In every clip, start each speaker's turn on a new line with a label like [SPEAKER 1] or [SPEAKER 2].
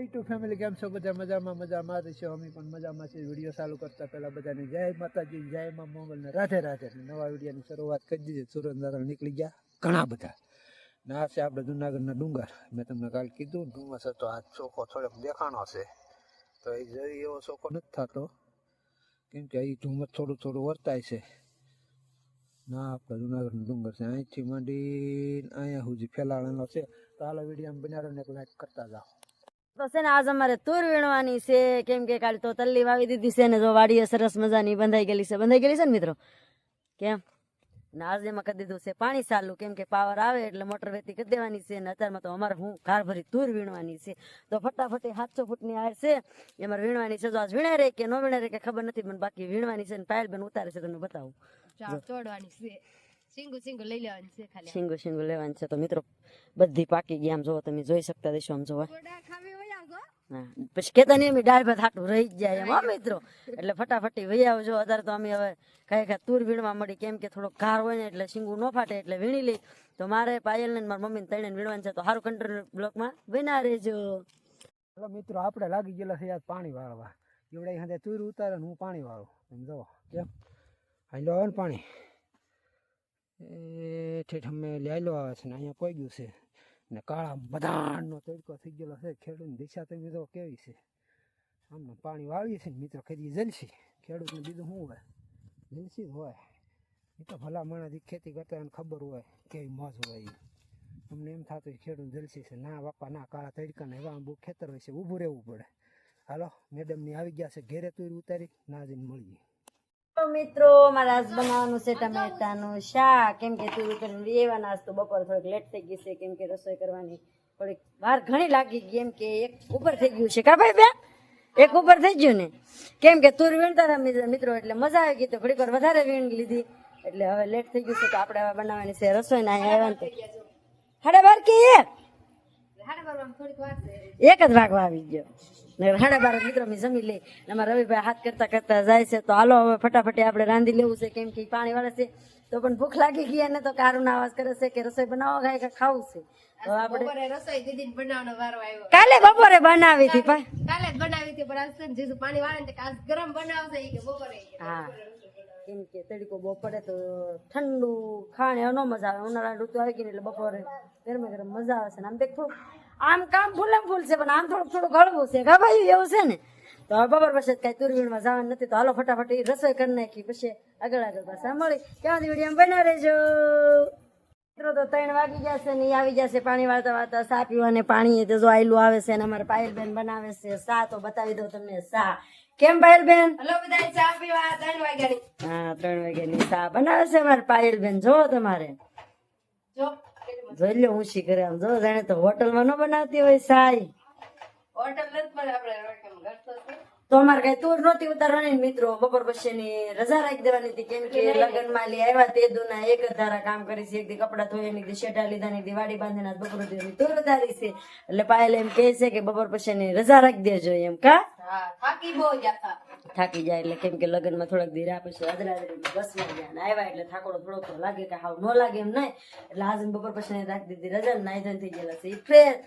[SPEAKER 1] YouTube family કેમ છો? બધા મજામાં મજામાં છે. અમે પણ મજામાં છે વીડિયો ચાલુ કરતા પહેલાં બધાને જય માતાજી, જય મા મોગલને રાધે રાધે. નવા વિડીયોની શરૂઆત કરી દીધી. સુરેન્દ્રનગર નીકળી ગયા ઘણા બધા. ના છે આપણે જુનાગઢના ડુંગર. મેં તમને કાલ કીધું, ડુંગર છે તો આ ચોખ્ખો થોડોક દેખાણો છે. તો એ જરી એવો ચોખ્ખો નથી થતો. કેમ કે અહીં ધુમ્મસ થોડું થોડું વર્તાય છે. ના આપણે જુનાગઢનું ડુંગર છે. અહીંથી માંડી અહીંયા સુધી ફેલાણેલો છે. તો હાલો વીડિયો બનાવીને એક લાઈક કરતા જાઓ.
[SPEAKER 2] તો છે ને આજ અમારે તુર વીણવાની છે. કેમ કે કાલે તો તલ્લી વાવી દીધી છે ને જો વાડીએ સરસ મજાની બંધાઈ ગયેલી છે. બંધાઈ ગયેલી છે ને મિત્રો? કેમ? ને આજે એમાં કરી દીધું છે પાણી ચાલુ. કેમ કે પાવર આવે એટલે મોટર વેતી કરી દેવાની છે ને અત્યારમાં તો અમારે હું કાર ભરી તુર વીણવાની છે. તો ફટાફટ સાતસો ફૂટની આર છે. એ અમારે વીણવાની છે. જો આજ વીણાય રે કે ન વીણાય રે કે ખબર નથી પણ બાકી વીણવાની છે ને પાયલ બેન ઉતારે છે તમને બતાવું.
[SPEAKER 3] ચોડવાની છે. સિંગુ સિંગુ લઈ લેવાની છે ખાલી
[SPEAKER 2] શીંગું શીંગું લેવાની છે તો મિત્રો બધી પાકી ગયા આમ જોવો તમે જોઈ શકતા દેશો આમ જોવા. પછી કેતા નહીં અમે ડાળ ભાત હાટું રહી જ જાય એમ હો મિત્રો. એટલે ફટાફટી વહી આવજો. અત્યારે તો અમે હવે કઈ કઈ તુર વીણવા મળી કેમ કે થોડો ઘાર હોય ને એટલે સિંગુ ન ફાટે એટલે વીણી લઈ. તો મારે પાયલ ને મારા મમ્મી તૈણે વીણવાનું છે તો સારું કંટ્રોલ બ્લોકમાં વિના રહેજો.
[SPEAKER 1] ચલો મિત્રો આપણે લાગી ગયેલા છે યાર પાણી વાળવા. એવડે હાથે તુર ઉતારે હું પાણી વાળું. એમ જો કેમ? હાલો આવે ને પાણી. એ ઠેઠ અમે લાયલો આવે છે ને અહીંયા કોઈ ગયું છે. ને કાળા બધાનો તડકો થઈ ગયેલો છે. ખેડૂતની દિશા તમે બીજો કેવી છે? આમને પાણી વાળીએ છીએ ને મિત્રો ખેતી જલસી. ખેડૂતને બીજું શું હોય? જલસી જ હોય. એ તો ભલા માણસથી ખેતી કરતા એને ખબર હોય કેવી મોજ હોય એ અમને એમ થતું ખેડૂત જલસી છે. ના બાપા, ના કાળા તડકા ને એવા બહુ ખેતર હોય છે, ઊભું રહેવું પડે. હાલો મેડમની આવી ગયા છે. ઘેરે તુર ઉતારી, ના જઈને મળીએ.
[SPEAKER 2] મિત્રો મારા આજ બનાવવાનું છે ટમેટાનું શાક. કેમ કે તું કરીને લેવાના આજ તો બપોર થોડીક લેટ થઈ ગઈ છે કેમ કે રસોઈ કરવાની થોડીક વાર ઘણી લાગી ગઈ એમ કે એક ઉપર થઈ ગયું છે. કા ભાઈ બે એક ઉપર થઈ ગયું ને? કેમ કે તુર વીણતા મિત્ર- એટલે મજા આવી ગઈ તો ઘડીક વાર વધારે વીણ લીધી. એટલે હવે લેટ થઈ ગયું છે તો આપણે હવે બનાવવાની છે રસોઈ ના આવ્યા સાડા બાર કે એક? એક જ વાગવા આવી ગયો. સાડા બાર મિત્રો મેં જમી લઈ અમારા રવિભાઈ હાથ કરતા કરતા જાય છે. તો હાલો હવે ફટાફટી આપણે રાંધી લેવું છે કેમ કે પાણી વાળે છે. તો પણ ભૂખ લાગી ગઈ અને તો કારું અવાજ કરે છે કે રસોઈ બનાવો ગાય કે ખાવું છે? તો આપણે
[SPEAKER 3] રસોઈ દીદી બનાવવાનો વારો આવ્યો.
[SPEAKER 2] કાલે બપોરે બનાવી હતી
[SPEAKER 3] કાલે જ બનાવી હતી પણ આજ જીજુ પાણી વાળે ને આજ ગરમ બનાવશે કે બપોરે.
[SPEAKER 2] હા. કેમ કે તડકો બપોરે તો ઠંડુ ખાણે ન મજા આવે. ઉનાળા ઋતુ આવી ગઈ એટલે બપોરે ગરમે ગરમ મજા આવે છે. ને આમ દેખ આમ કામ ફૂલે ફૂલ છે પણ આમ થોડુંક થોડું ગળવું છે. ખબર એવું છે ને તો બપોર પછી કઈ તુરવીણમાં જવાનું નથી. તો હાલો ફટાફટ રસોઈ કરી નાખી પછી આગળ આગળ પાછા મળી ક્યાં વીડિયો બના રહેજો. મિત્રો તો ત્રણ વાગી જશે ને આવી જશે પાણી વાળતા વાળતા સા પીવાને પાણી તો જો આયલું આવે છે અને અમારે પાયલબેન બનાવે છે. સા તો બતાવી દઉં તમને સા. કેમ પાયલબેન?
[SPEAKER 3] હલો બધા ચા પીવા ત્રણ વાગ્યાની.
[SPEAKER 2] હા ત્રણ વાગ્યાની સા બનાવે છે અમારે પાયલબેન. જો તમારે.
[SPEAKER 3] જો.
[SPEAKER 2] જોઈ લો હું શી કરે આમ. જો જાણે તો હોટલમાં ન બનાવતી હોય સાઈ.
[SPEAKER 3] તો
[SPEAKER 2] અમારે કઈ તૂર નહોતી ઉતારવાની મિત્રો. બપોર પછીની રજા રાખી દેવાની હતી કેમ કે લગ્નમાં લઈ આવ્યા તે દુના એક જ ધારા કામ કરી છે. એક દી કપડા ધોયા ની શેઠા લીધા ની વાડી બાંધીને આજ બપોર સુધી તૂર ઉતારી છે. એટલે પાયલ એમ કે છે કે બપોર પછીની રજા રાખી દેજો એમ કા?
[SPEAKER 3] થાકી બહુ જતા
[SPEAKER 2] થાકી જાય એટલે કેમ કે લગ્નમાં થોડાક રહ્યા પછી અદરા બસમાં ગયા ને આવ્યા એટલે થાકોડો થોડોક તો લાગે કે હાવ ન લાગે એમ નહીં. એટલે આજે બપોર પછી રાખી દીધી રજા નાઈ થઈ ગયેલા છે. ઈ ફ્રેશ.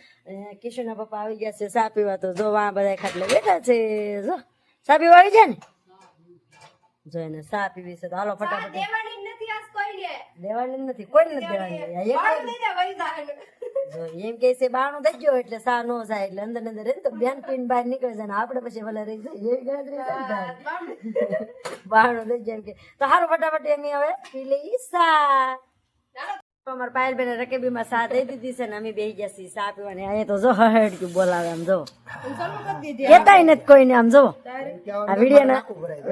[SPEAKER 2] કિશોરના પપ્પા આવી ગયા છે ચા પીવા તો જો આ બધા ખાટલે બેઠા છે. જો ચા પીવા આવી જાય ને? જો એને ચા પીવી છે તો હાલો ફટાફટ.
[SPEAKER 3] દેવાની નથી કોઈને
[SPEAKER 2] દેવાની નથી કોઈ નથી દેવાની. એમ કે છે બાણું થઈ ગયો એટલે સા નો જાય એટલે અંદર અંદર રહે તો બેન પીન બહાર નીકળે છે ને આપણે પછી ભલે રહી જાય એવી ગણતરી. બારણું થઈ જાય એમ કે તો સારું ફટાફટ એમ હવે પી લઈ સા. તો અમારા પાયલ બેન રકેબીમાં સા દઈ દીધી છે ને અમે બેસી ગયા છીએ સા પીવાની. અહીંયા તો જો હહેડ કે બોલાવે આમ જો. કેતાય નથી કોઈને આમ જો. આ વિડીયાના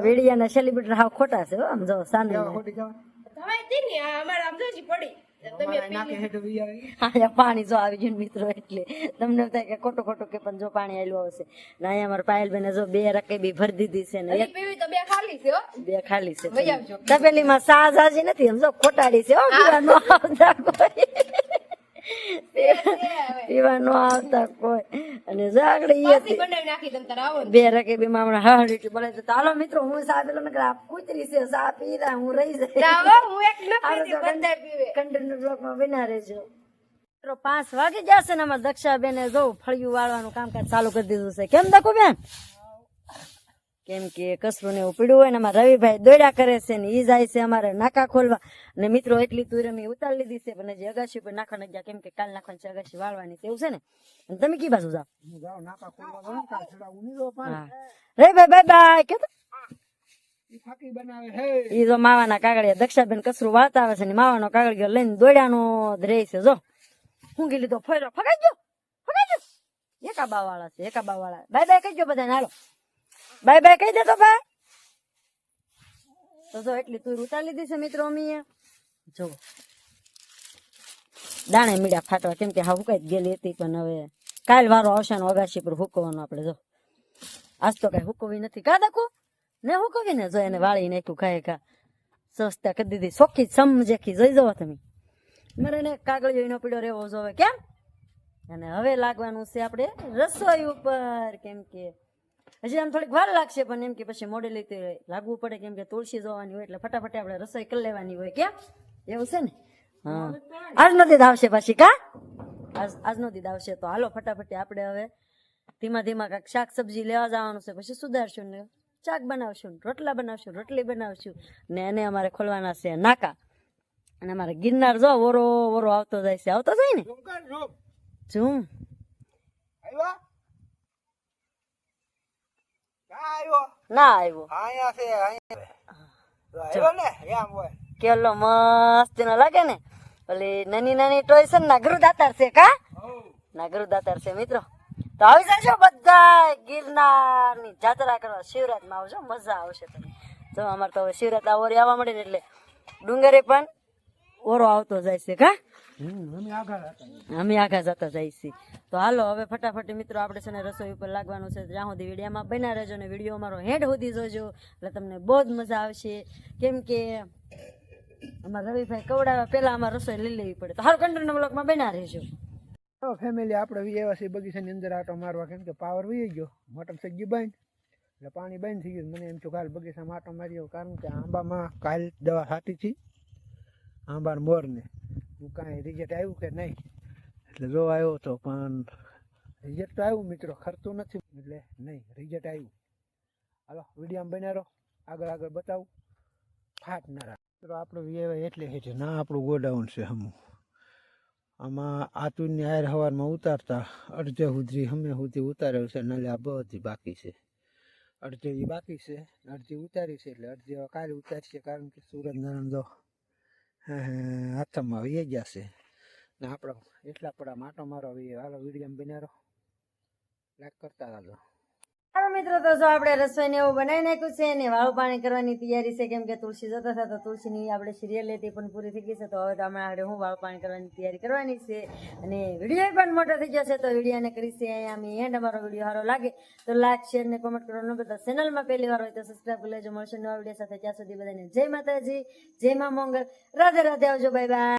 [SPEAKER 2] વિડીયાના સેલિબ્રિટી હાવ ખોટા છે આમ જો સાને
[SPEAKER 1] ખોટી જવા
[SPEAKER 3] તમે હતી ને આમ જોજી પડી.
[SPEAKER 2] અહીંયા પાણી જો આવી ગયું મિત્રો એટલે. તમને થાય કે ખોટું ખોટું કે પણ જો પાણી આવેલું આવશે. ને અહીંયા અમારા પાયલ બેને જો બે રકેબી ભરી દીધી છે ને.
[SPEAKER 3] બે ખાલી છે
[SPEAKER 2] બે ખાલી છે.
[SPEAKER 3] વહી આવજો.
[SPEAKER 2] તપેલીમાં સા જાજી નથી. સમજો જો ખોટાડી છે પીવા નો આવતા કોઈ. પીવા નો આવતા કોઈ. અને આગળ ઈ
[SPEAKER 3] આવો ને.
[SPEAKER 2] બે મામણા હા હમણાં બોલે તો તાલો મિત્રો હું સા પેલો નકર આ કુતરી છે સા પીરા હું રહી જાય.
[SPEAKER 3] ના હો, એક ન પીતી બધા પીવે.
[SPEAKER 2] કન્ટેનર બ્લોકમાં બના રહેજો. મિત્રો પાંચ વાગી જશે ને અમારે દક્ષાબેને જો ફળિયું વાળવાનું કામકાજ ચાલુ કરી દીધું છે. કેમ દકુ બેન કેમ કે કસરું ને એવું પીડ્યું હોય ને અમારા રવિભાઈ દોડ્યા કરે છે ને ઈ જાય છે અમારે નાકા ખોલવા. અને મિત્રો એટલી તુર અમે ઉતારી લીધી છે પણ હજી અગાશી પર નાખવા નથી ગયા કેમ કે કાલ નાખવાની છે અગાશી વાળવાની તેવું છે ને? અને તમે કી બાજુ જાઓ? રવિભાઈ બાય બાય કે
[SPEAKER 1] ઈ
[SPEAKER 2] જો માવાના કાગળિયા દક્ષાબેન કસરું વાળતા આવે છે ને માવાનો કાગળિયો લઈને દોડ્યાનો જ રહે છે જો. હું ગઈ લીધો ફર્યો ફગાઈ ગયો ફગાઈ ગયો. એકાબા વાળા છે એકાબા વાળા બાય બાય કહીજો બધાને હાલો. બાય બાય કહી દે તો બા. તો જો એટલી તું ઉતારી લીધી છે મિત્રો અમીએ જો. દાણે મીડિયા ફાટવા કેમ કે હા હુકાઈ ગયેલી હતી, પણ હવે કાલ વારો આવશે ને અગાશી પર હુકવાનો આપણે, જો. આજ તો કઈ હુકવી નથી. કા દકુ ને હુકવી ને જો એને વાળી નાખ્યું ખાય ખા. સસ્તા કરી દીધી. સોખી સમજેખી જોઈ જવો તમે. મારે એને કાગળ એનો પીડો રહેવો જોવે. કેમ? અને હવે લાગવાનું છે આપણે રસોઈ ઉપર, કેમ કે હજી આમ થોડીક વાર લાગશે પણ એમ કે પછી મોડે લીધે લાગવું પડે કેમ કે તુલસી જોવાની હોય એટલે ફટાફટ આપણે રસોઈ કરી લેવાની હોય કેમ? એવું છે ને? હા. આજનો દીદ આવશે પાછી કા? આજ આજનો દીદ આવશે. તો હાલો ફટાફટ આપણે હવે ધીમા ધીમા કાંક શાક સબ્જી લેવા જવાનું છે પછી સુધારશું ને શાક બનાવશું રોટલા બનાવશું રોટલી બનાવશું ને એને અમારે ખોલવાના છે નાકા. અને અમારે ગિરનાર જો ઓરો ઓરો આવતો જાય છે. આવતો જાય ને?
[SPEAKER 1] ઝૂમ. આવ્યો? કા આવ્યો.
[SPEAKER 2] ના આવ્યો.
[SPEAKER 1] અહીંયા છે અહીંયા ને એમ હોય.
[SPEAKER 2] કેલો મસ્ત નો લાગે ને ઓલી નાની નાની ટોય છે ને નાગરુ દાતાર છે કા? નાગરુ દાતાર છે મિત્રો. તો આવી જજો બધા ગિરનારની જાત્રા કરવા. શિવરાતમાં આવજો મજા આવશે તમને. તો અમારે તો હવે શિવરાત ઓરી આવવા મળે ને એટલે ડુંગરે પણ ઓરો આવતો જાય છે કા?
[SPEAKER 1] અમે આગળ
[SPEAKER 2] જતા છીએ તો હાલો, હવે ફટાફટ મિત્રો, આપણે છે ને રસોઈ ઉપર લાગવાનું છે. જ્યાં સુધી વિડીયામાં બના રહેજો ને વીડિયો અમારો હેડ સુધી જોજો, એટલે તમને બહુ જ મજા આવશે. કેમ કે અમારા રવિભાઈ કવડાવ્યા પહેલાં અમારે રસોઈ લઈ લેવી પડે. તો હાલ કંટ્રોલ બ્લોકમાં બના રહેજો.
[SPEAKER 1] તો ફેમિલી આપણે વી છે, બગીચાની અંદર આટો મારવા. કેમ કે પાવર વી ગયો. મોટર થઈ ગયું બંધ. એટલે પાણી બંધ થઈ ગયું. મને એમ છું કાલ બગીચામાં આટો માર્યો કારણ કે આંબામાં કાલ દવા સાટી હતી. આંબા ને મોરને. કાંઈ રિઝલ્ટ આવ્યું કે નહીં? એટલે જો આવ્યો તો પણ રિઝલ્ટ તો આવ્યું મિત્રો, ખરતું નથી. એટલે નહીં રિઝલ્ટ આવ્યું. હાલો વિડીયામાં રહો. આગળ આગળ બતાવું. ફાટ ના રાખ. મિત્રો, આપણું વી આવ્યા એટલે હેઠે ના, આપણું ગોડાઉન છે હમું. આમાં આતુરની આયર હવારમાં ઉતારતા અડધે સુધી હમે સુધી ઉતાર્યો છે, નલે આ બધી બાકી છે. અડધે બાકી છે, અડધી ઉતારી છે, એટલે અડધી કાલે ઉતારશે કારણ કે સુરજનારાયણ જો હાથમાં આવી ગયા છે ને આપણે એટલા પડા માટો મારો આવી હાલો વીડિયો બન્યા રહો લાઈક કરતા રહેજો
[SPEAKER 2] હાલો મિત્રો, તો આપણે રસોઈને એવું બનાવી નાખ્યું છે અને વાળું પાણી કરવાની તૈયારી છે, કેમ કે તુલસી જતા હતા, તો તુલસીની આપણે સિરિયલ લેતી પણ પૂરી થઈ ગઈ છે, તો હવે તો અમે આપણે હું વાળું પાણી કરવાની તૈયારી કરવાની છે અને વીડિયો પણ મોટો થઈ જશે તો વિડીયોને કરી છે અહીંયા અમે એન્ડ અમારો વીડિયો સારો લાગે, તો લાઈક શેર ને કોમેન્ટ કરવાનું બધા ચેનલમાં પહેલી વાર હોય તો સબસ્ક્રાઈબ કરી લેજો, મળશે નવા વીડિયો સાથે. ત્યાં સુધી બધાને જય માતાજી, જય મા મંગલ. રાધે રાધે આવજો બાય બાય